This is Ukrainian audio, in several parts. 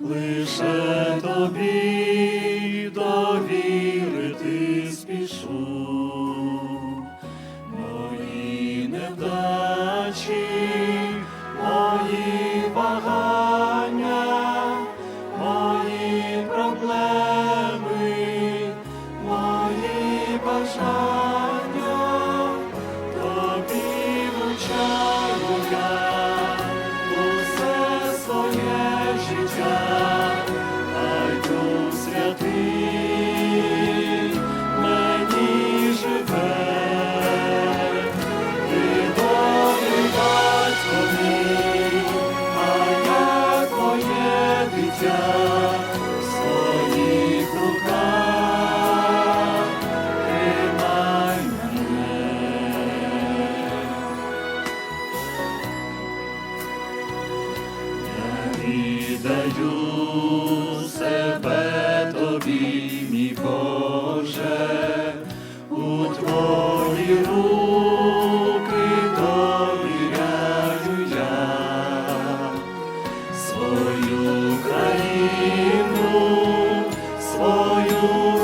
лише тобі довірити спішу. віддаю себе тобі, мій Боже, у твої руки довіряю я свою країну, свою.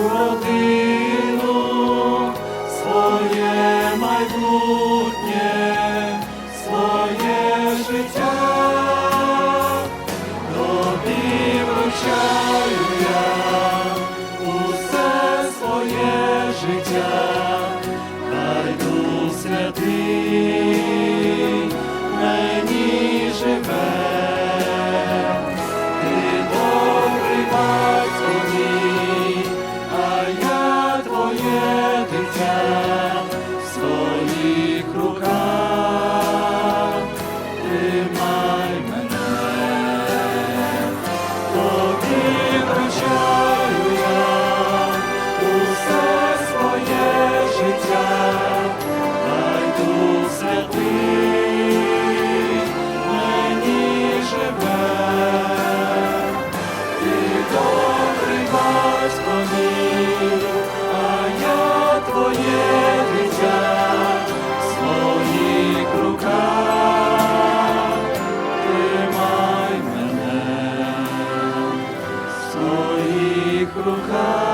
я усе своє життя, найду святий. один прощай. руках.